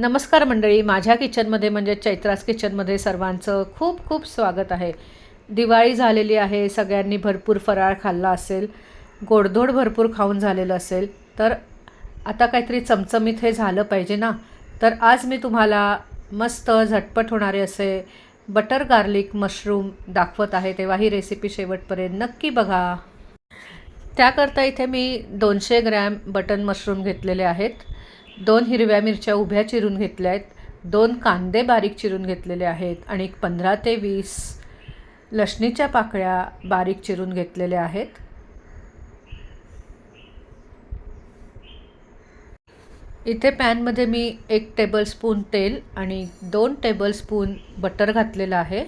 नमस्कार मंडळी माझ्या किचनमध्ये म्हणजे चैत्रास किचनमध्ये सर्वांचं खूप खूप स्वागत आहे. दिवाळी झालेली आहे सगळ्यांनी भरपूर फराळ खाल्ला असेल गोडधोड भरपूर खाऊन झालेलं असेल तर आता काहीतरी चमचमीत हे झालं पाहिजे ना? तर आज मी तुम्हाला मस्त झटपट होणारे असे बटर गार्लिक मशरूम दाखवत आहे तेव्हा ही रेसिपी शेवटपर्यंत नक्की बघा. त्याकरता इथे मी दोनशे ग्रॅम बटन मशरूम घेतलेले आहेत. दोन हिरव्या मिरच्या उभ्या चिरून घेतल्या आहेत दोन कांदे बारीक चिरून घेतलेले आहेत आणि एक पंधरा ते वीस लसणीच्या पाकळ्या बारीक चिरून घेतलेल्या आहेत. इथे पॅनमध्ये मी एक टेबलस्पून तेल आणि दोन टेबलस्पून बटर घातलेलं आहे.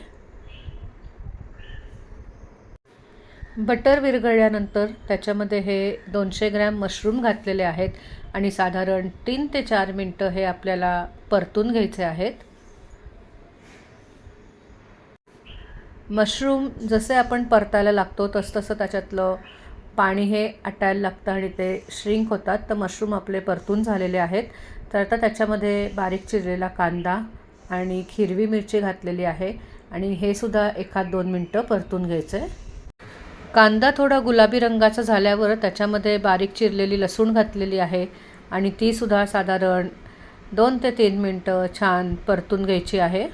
बटर विरघळल्यानंतर त्याच्यामध्ये हे दोनशे ग्रॅम मशरूम घातलेले आहेत आणि साधारण तीन ते चार मिनटं हे आपल्याला परतून घ्यायचे आहेत. मशरूम जसे आपण परतायला लागतो तसतसं त्याच्यातलं पाणी हे आटायला लागतं आणि ते श्रिंक होतात. तर मशरूम आपले परतून झालेले आहेत. तर आता त्याच्यामध्ये बारीक चिरलेला कांदा आणि हिरवी मिरची घातलेली आहे आणि हे सुद्धा एखाद दोन मिनटं परतून घ्यायचं. आहे कांदा थोडा गुलाबी रंगाचा झाल्यावर त्याच्यामध्ये बारीक चिरलेली लसूण घातलेली आहे आणि तीसुद्धा साधारण दोन ते तीन मिनटं छान परतून घ्यायची आहे.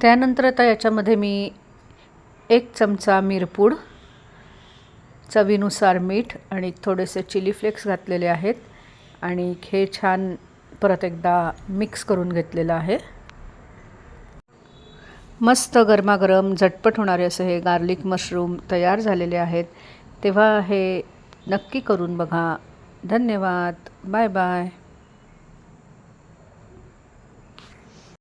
त्यानंतर आता याच्यामध्ये मी एक चमचा मिरपूड चवीनुसार मीठ आणि थोडेसे चिली फ्लेक्स घातलेले आहेत आणि हे छान परत एकदा मिक्स करून घेतलेलं आहे. मस्त गरमागरम झटपट होणारे असे हे गार्लिक मशरूम तयार झालेले आहेत. तेव्हा हे नक्की करून बघा. धन्यवाद. Bye bye.